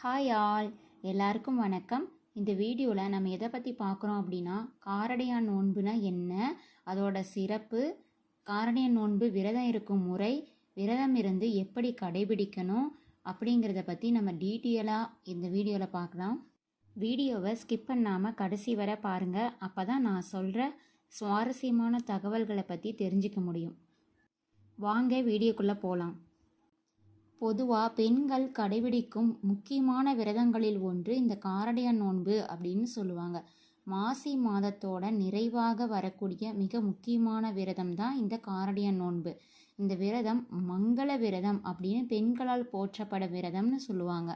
Hi all எல்லாருக்கும் வணக்கம். இந்த வீடியோவில் நம்ம எதை பற்றி பார்க்குறோம் அப்படின்னா காரடையான் நோன்புனா என்ன? அதோட சிறப்பு காரடையான் நோன்பு விரதம் இருக்கும் முறை விரதம் இருந்து எப்படி கடைபிடிக்கணும் அப்படிங்கிறத பற்றி நம்ம டீட்டெயிலாக இந்த வீடியோவில் பார்க்கலாம். வீடியோவை ஸ்கிப் பண்ணாமல் கடைசி வரை பாருங்கள் அப்போ தான் நான் சொல்கிற சுவாரஸ்யமான தகவல்களை பற்றி தெரிஞ்சுக்க முடியும். வாங்க வீடியோக்குள்ளே போகலாம் பொதுவாக பெண்கள் கடைபிடிக்கும் முக்கியமான விரதங்களில் ஒன்று இந்த காரடைய நோன்பு அப்படின்னு சொல்லுவாங்க. மாசி மாதத்தோட நிறைவாக வரக்கூடிய மிக முக்கியமான விரதம் தான் இந்த காரடைய நோன்பு. இந்த விரதம் மங்கள விரதம் அப்படின்னு பெண்களால் போற்றப்பட விரதம்னு சொல்லுவாங்க.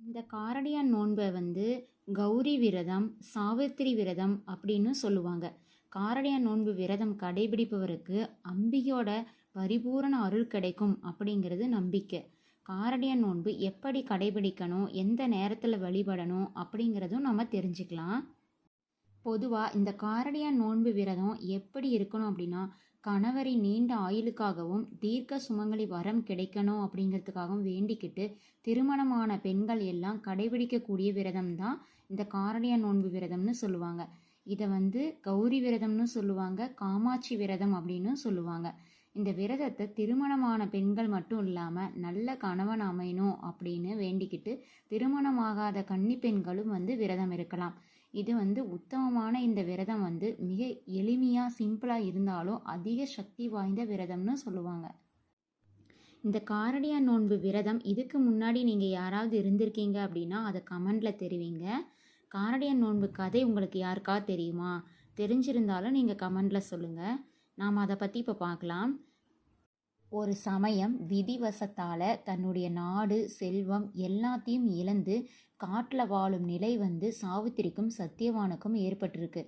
இந்த காரடைய நோன்பை வந்து கௌரி விரதம் சாவித்திரி விரதம் அப்படின்னு சொல்லுவாங்க. காரடைய நோன்பு விரதம் கடைபிடிப்பவருக்கு அம்பிகையோட பரிபூரண அருள் கிடைக்கும் அப்படிங்கிறது நம்பிக்கை. காரடியான் நோன்பு எப்படி கடைபிடிக்கணும் எந்த நேரத்தில் வழிபடணும் அப்படிங்கிறதும் நம்ம தெரிஞ்சுக்கலாம். பொதுவாக இந்த காரடியான் நோன்பு விரதம் எப்படி இருக்கணும் அப்படின்னா கணவரின் நீண்ட ஆயுளுக்காகவும் தீர்க்க சுமங்கலி வரம் கிடைக்கணும் அப்படிங்கிறதுக்காகவும் வேண்டிக்கிட்டு திருமணமான பெண்கள் எல்லாம் கடைபிடிக்கக்கூடிய விரதம் தான் இந்த காரடியான் நோன்பு விரதம்னு சொல்லுவாங்க. இதை வந்து கௌரி விரதம்னு சொல்லுவாங்க காமாட்சி விரதம் அப்படின்னு சொல்லுவாங்க. இந்த விரதத்தை திருமணமான பெண்கள் மட்டும் இல்லாமல் நல்ல கணவன் அமையணும் அப்படின்னு வேண்டிக்கிட்டு திருமணமாகாத கன்னி பெண்களும் வந்து விரதம் இருக்கலாம். இது வந்து உத்தமமான இந்த விரதம் வந்து மிக எளிமையாக சிம்பிளாக இருந்தாலும் அதிக சக்தி வாய்ந்த விரதம்னு சொல்லுவாங்க. இந்த காரடியா நோன்பு விரதம் இதுக்கு முன்னாடி நீங்கள் யாராவது இருந்திருக்கீங்க அப்படின்னா அதை கமெண்டில் தெரிவிங்க. காரடியா நோன்பு கதை உங்களுக்கு யாருக்கா தெரியுமா? தெரிஞ்சிருந்தாலும் நீங்கள் கமெண்டில் சொல்லுங்கள் நாம் அதை பற்றி இப்போ பார்க்கலாம். ஒரு சமயம் விதிவசத்தால் தன்னுடைய நாடு செல்வம் எல்லாத்தையும் இழந்து காட்டில் வாழும் நிலை வந்து சாவித்திரிக்கும் சத்தியவானுக்கும் ஏற்பட்டிருக்கு.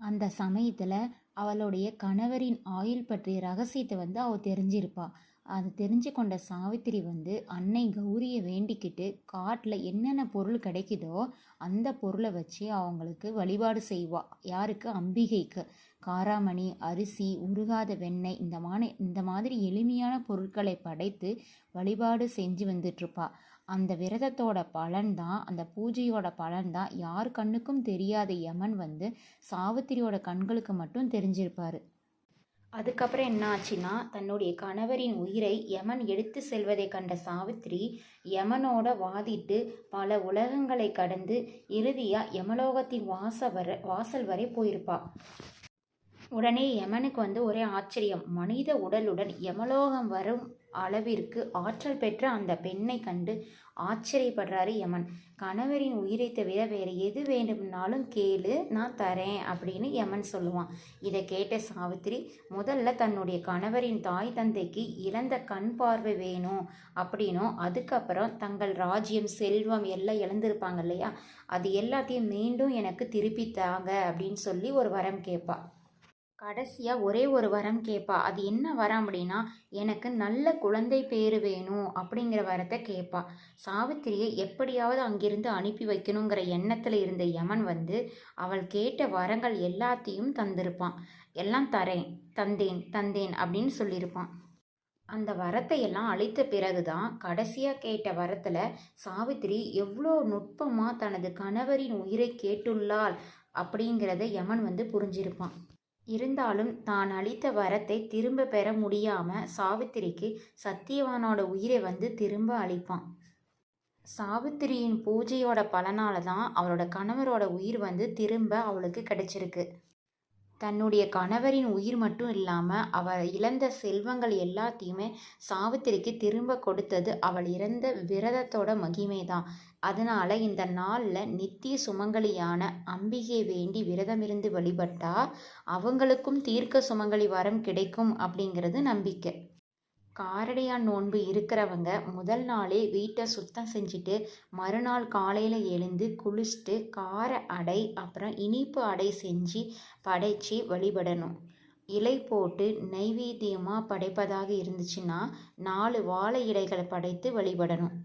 அந்த சமயத்தில் அவளுடைய கணவரின் ஆயுள் பற்றிய ரகசியத்தை வந்து அவள் தெரிஞ்சிருப்பா. அது தெரிஞ்சு கொண்ட சாவித்திரி வந்து அன்னை கௌரியை வேண்டிக்கிட்டு காட்டில் என்னென்ன பொருள் கிடைக்குதோ அந்த பொருளை வச்சு அவங்களுக்கு வழிபாடு செய்வா. யாருக்கு? அம்பிகைக்கு. காராமணி அரிசி உருகாத வெண்ணெய் இந்த மாதிரி இந்த மாதிரி எளிமையான பொருட்களை படைத்து வழிபாடு செஞ்சு வந்துட்டுருப்பா அந்த விரதத்தோட பலன்தான் அந்த பூஜையோட பலன்தான் யார் கண்ணுக்கும் தெரியாத யமன் வந்து சாவித்திரியோட கண்களுக்கு மட்டும் தெரிஞ்சிருப்பார். அதுக்கப்புறம் என்ன ஆச்சுன்னா தன்னுடைய கணவரின் உயிரை யமன் எடுத்து செல்வதை கண்ட சாவித்திரி யமனோட வாதிட்டு பல உலகங்களை கடந்து இறுதியாக யமலோகத்தின் வாச வர வாசல் வரை போயிருப்பா. உடனே யமனுக்கு வந்து ஒரே ஆச்சரியம். மனித உடலுடன் யமலோகம் வரும் அளவிற்கு ஆற்றல் பெற்ற அந்த பெண்ணை கண்டு ஆச்சரியப்படுறாரு யமன். கணவரின் உயிரை தவிர வேறு எது வேண்டும்னாலும் கேளு நான் தரேன் அப்படின்னு யமன் சொல்லுவான். இதை கேட்ட சாவித்திரி முதல்ல தன்னுடைய கணவரின் தாய் தந்தைக்கு இழந்த கண் பார்வை வேணும் அப்படின்னும் அதுக்கப்புறம் தங்கள் ராஜ்யம் செல்வம் எல்லாம் இழந்திருப்பாங்க இல்லையா? அது எல்லாத்தையும் மீண்டும் எனக்கு திருப்பி தாங்க அப்படின்னு சொல்லி ஒரு வரம் கேட்பா. கடைசியாக ஒரே ஒரு வரம் கேட்பா அது என்ன வரம் அப்படின்னா எனக்கு நல்ல குழந்தை பேர் வேணும் அப்படிங்கிற வரத்தை கேட்பா சாவித்திரியை எப்படியாவது அங்கிருந்து அனுப்பி வைக்கணுங்கிற எண்ணத்தில் இருந்த யமன் வந்து அவள் கேட்ட வரங்கள் எல்லாத்தையும் தந்திருப்பான். எல்லாம் தரேன் தந்தேன் தந்தேன் அப்படின்னு சொல்லியிருப்பான். அந்த வரத்தை எல்லாம் அழித்த பிறகுதான் கடைசியாக கேட்ட வரத்தில் சாவித்திரி எவ்வளோ நுட்பமாக தனது கணவரின் உயிரை கேட்டுள்ளாள் அப்படிங்கிறத யமன் வந்து புரிஞ்சிருப்பான். இருந்தாலும் தான் அளித்த வரத்தை திரும்ப பெற முடியாமல் சாவித்திரிக்கு சத்தியவானோட உயிரை வந்து திரும்ப அளிப்பான். சாவித்திரியின் பூஜையோட பலனால தான் அவளோட கணவரோட உயிர் வந்து திரும்ப அவளுக்கு கிடைச்சிருக்கு. தன்னுடைய கணவரின் உயிர் மட்டும் இல்லாமல் அவள் இழந்த செல்வங்கள் எல்லாத்தையுமே சாவித்திரிக்கு திரும்ப கொடுத்தது அவள் இறந்த விரதத்தோட மகிமை தான் அதனால் இந்த நாளில் நித்திய சுமங்கலியான அம்பிகை வேண்டி விரதமிருந்து வழிபட்டா அவங்களுக்கும் தீர்க்க சுமங்கலி வரம் கிடைக்கும் அப்படிங்கிறது நம்பிக்கை. காரடையான் நோன்பு இருக்கிறவங்க முதல் நாளே வீட்டை சுத்தம் செஞ்சுட்டு மறுநாள் காலையில் எழுந்து குளிச்சுட்டு கார அடை அப்புறம் இனிப்பு அடை செஞ்சு படைச்சி வழிபடணும். இலை போட்டு நைவேத்தியமாக படைப்பதாக இருந்துச்சுன்னா நாலு வாழை இலைகளை படைத்து வழிபடணும்.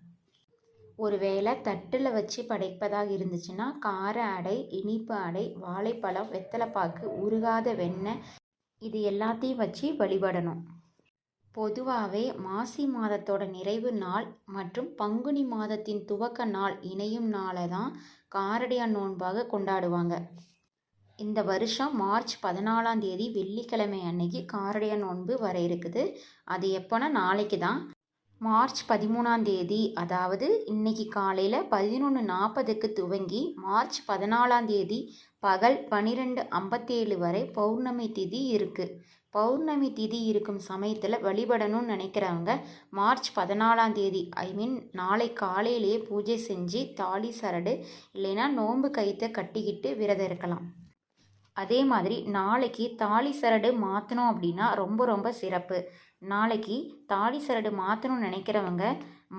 ஒருவேளை தட்டில் வச்சு படைப்பதாக இருந்துச்சுன்னா கார அடை இனிப்பு அடை வாழைப்பழம் வெத்தலைப்பாக்கு உருகாத வெண்ணெய் இது எல்லாத்தையும் வச்சு வழிபடணும். பொதுவாகவே மாசி மாதத்தோட நிறைவு நாள் மற்றும் பங்குனி மாதத்தின் துவக்க நாள் இணையும் நாளை தான் காரடியான் நோன்பாக கொண்டாடுவாங்க. இந்த வருஷம் மார்ச் பதினாலாம் தேதி வெள்ளிக்கிழமை அன்னைக்கு காரடியான் நோன்பு வர இருக்குது. அது எப்போனா நாளைக்கு தான். மார்ச் பதிமூணாம் தேதி அதாவது இன்னைக்கு காலையில் பதினொன்று நாற்பதுக்கு துவங்கி மார்ச் பதினாலாம் தேதி பகல் பன்னிரெண்டு ஐம்பத்தேழு வரை பௌர்ணமி திதி இருக்குது பௌர்ணமி திதி இருக்கும் சமயத்தில் வழிபடணும்னு நினைக்கிறவங்க மார்ச் பதினாலாம் தேதி ஐ மீன் நாளை காலையிலேயே பூஜை செஞ்சு தாலி சரடு இல்லைன்னா நோன்பு கயித்தை கட்டிக்கிட்டு விரதம் இருக்கலாம். அதே மாதிரி நாளைக்கு தாலி சரடு மாற்றணும் அப்படின்னா ரொம்ப ரொம்ப சிறப்பு. நாளைக்கு தாலி சரடு மாற்றணும்னு நினைக்கிறவங்க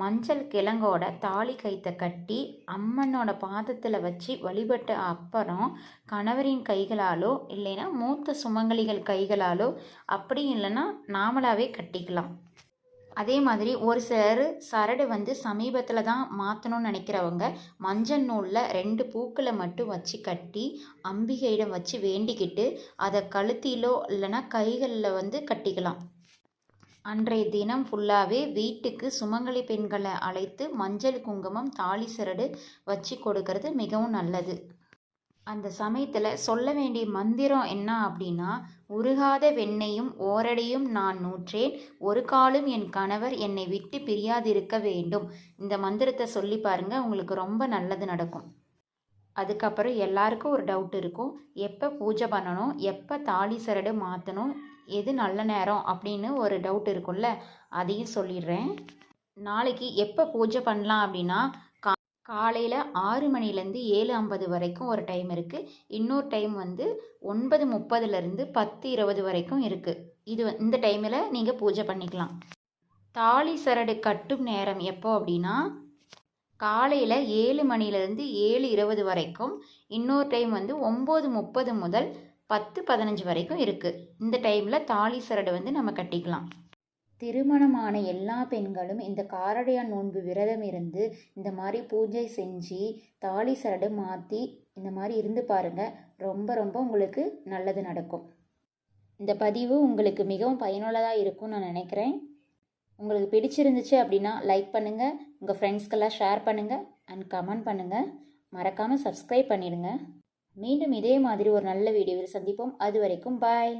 மஞ்சள் கிழங்கோட தாலி கைத்தை கட்டி அம்மனோட பாதத்தில் வச்சு வழிபட்ட அப்புறம் கணவரின் கைகளாலோ இல்லைன்னா மூத்த சுமங்கலிகள் கைகளாலோ அப்படி இல்லைன்னா நாமளாவே கட்டிக்கலாம். அதே மாதிரி ஒரு சிலர் சரடு வந்து சமீபத்தில் தான் மாற்றணும்னு நினைக்கிறவங்க மஞ்சள் நூலில் ரெண்டு பூக்களை மட்டும் வச்சு கட்டி அம்பிகையிடம் வச்சு வேண்டிக்கிட்டு அதை கழுத்திலோ இல்லைன்னா கைகளில் வந்து கட்டிக்கலாம். அன்றைய தினம் ஃபுல்லாகவே வீட்டுக்கு சுமங்கலி பெண்களை அழைத்து மஞ்சள் குங்குமம் தாலி சரடு வச்சு கொடுக்கறது மிகவும் நல்லது. அந்த சமயத்தில் சொல்ல வேண்டிய மந்திரம் என்ன அப்படின்னா உருகாத வெண்ணையும் ஓரடையும் நான் நூற்றேன். ஒரு காலும் என் கணவர் என்னை விட்டு பிரியாதிருக்க வேண்டும். இந்த மந்திரத்தை சொல்லி பாருங்கள் உங்களுக்கு ரொம்ப நல்லது நடக்கும். அதுக்கப்புறம் எல்லாருக்கும் ஒரு டவுட் இருக்கும். எப்போ பூஜை பண்ணணும்? எப்போ தாலி சரடு மாற்றணும் எது நல்ல நேரம் அப்படின்னு ஒரு டவுட் இருக்கும்ல அதையும் சொல்லிடுறேன். நாளைக்கு எப்போ பூஜை பண்ணலாம் அப்படின்னா காலையில் ஆறு மணிலேருந்து ஏழு ஐம்பது வரைக்கும் ஒரு டைம் இருக்குது இன்னொரு டைம் வந்து ஒன்பது முப்பதுலேருந்து பத்து இருபது வரைக்கும் இருக்குது இது இந்த டைமில் நீங்கள் பூஜை பண்ணிக்கலாம். தாலி சரடு கட்டும் நேரம் எப்போ அப்படின்னா காலையில் ஏழு மணிலேருந்து ஏழு இருபது வரைக்கும் இன்னொரு டைம் வந்து ஒம்பது முப்பது முதல் பத்து பதினஞ்சு வரைக்கும் இருக்குது இந்த டைமில் தாலி சரடு வந்து நம்ம கட்டிக்கலாம். திருமணமான எல்லா பெண்களும் இந்த காரடையான் நோன்பு விரதம் இருந்து இந்த மாதிரி பூஜை செஞ்சு தாலி சரடு மாற்றி இந்த மாதிரி இருந்து பாருங்கள் ரொம்ப ரொம்ப உங்களுக்கு நல்லது நடக்கும். இந்த பதிவு உங்களுக்கு மிகவும் பயனுள்ளதாக இருக்கும்னு நான் நினைக்கிறேன். உங்களுக்கு பிடிச்சிருந்துச்சு அப்படின்னா லைக் பண்ணுங்கள் உங்கள் ஃப்ரெண்ட்ஸ்க்கெல்லாம் ஷேர் பண்ணுங்கள் அண்ட் கமெண்ட் பண்ணுங்கள் மறக்காமல் சப்ஸ்கிரைப் பண்ணிடுங்க. மீண்டும் இதே மாதிரி ஒரு நல்ல வீடியோவில் சந்திப்போம். அது வரைக்கும் பாய்